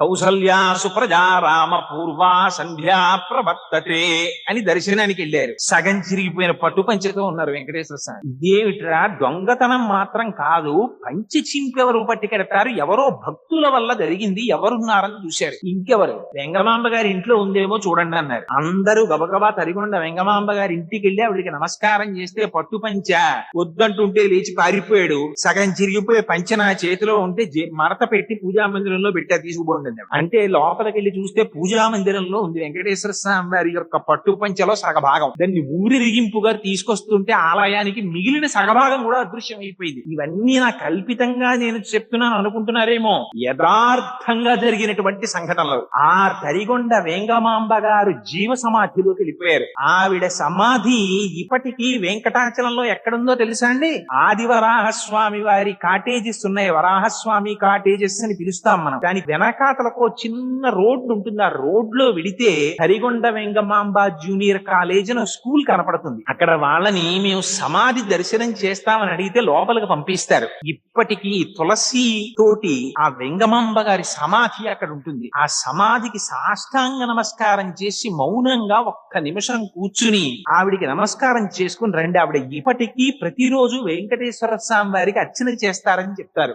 కౌసల్యా సుప్రజా రామ పూర్వా సంధ్యా ప్రవర్తతే అని దర్శనానికి వెళ్ళారు. సగం చిరిగిపోయిన పట్టు పంచతో ఉన్నారు వెంకటేశ్వర స్వామి. ఇదేమిట్రా దొంగతనం మాత్రం కాదు పంచి చింపెవరు పట్టుకెడతారు ఎవరో భక్తుల వల్ల జరిగింది ఎవరున్నారని చూశారు. ఇంకెవరు? వెంగమాంబ గారి ఇంట్లో ఉందేమో చూడండి అన్నారు. అందరూ గబగబా తరిగొండ వెంగమాంబ గారి ఇంటికి వెళ్ళి ఆవిడికి నమస్కారం చేస్తే పట్టు పంచ. వద్దంటుంటే లేచి పారిపోయాడు. సగం చిరిగిపోయే పంచ నా చేతిలో ఉంటే మరత మడత పెట్టి పూజా మందిరంలో పెట్టా తీసుకుపోండి. ఉండింది అంటే లోపలికి వెళ్ళి చూస్తే పూజా మందిరంలో ఉంది వెంకటేశ్వర స్వామి వారి యొక్క పట్టు పంచలో సగభాగం. దాన్ని ఊరిరిగింపుగా తీసుకొస్తుంటే ఆలయానికి మిగిలిన సగభాగం కూడా అదృశ్యం అయిపోయింది ఇవన్నీ నా కల్పితంగా నేను చెప్తున్నాను అనుకుంటున్నారేమో. యథార్థంగా జరిగినటువంటి సంఘటనలు. ఆ తరిగొండ వేంగమాంబ గారు జీవ సమాధిలోకి వెళ్ళిపోయారు. ఆవిడ సమాధి ఇప్పటికీ వెంకటాచలంలో ఎక్కడుందో తెలుసా అండి? ఆదివరాహస్వామి వారి కాటేజెస్ ఉన్నాయి. వరాహస్వామి కాటేజెస్ అని పిలుస్తాం మనం. దాని వెనకాతలకు చిన్న రోడ్డు ఉంటుంది. ఆ రోడ్లో వెడితే హరిగొండ వెంగమాంబ జూనియర్ కాలేజ్ అని స్కూల్ కనపడుతుంది. అక్కడ వాళ్ళని మేము సమాధి దర్శనం చేస్తామని అడిగితే లోపలికి పంపిస్తారు. ఇప్పటికీ తులసి తోటి ఆ వెంగమాంబ గారి సమాధి అక్కడ ఉంటుంది. ఆ సమాధికి సాష్టాంగ నమస్కారం చేసి మౌనంగా ఒక్క నిమిషం కూర్చుని ఆవిడికి నమస్కారం చేసుకుని రండి. ఆవిడ ఇప్పటికీ ప్రతిరోజు వెంకటేశ్వర స్వామి వారికి అర్చన చేస్తారని చెప్తారు.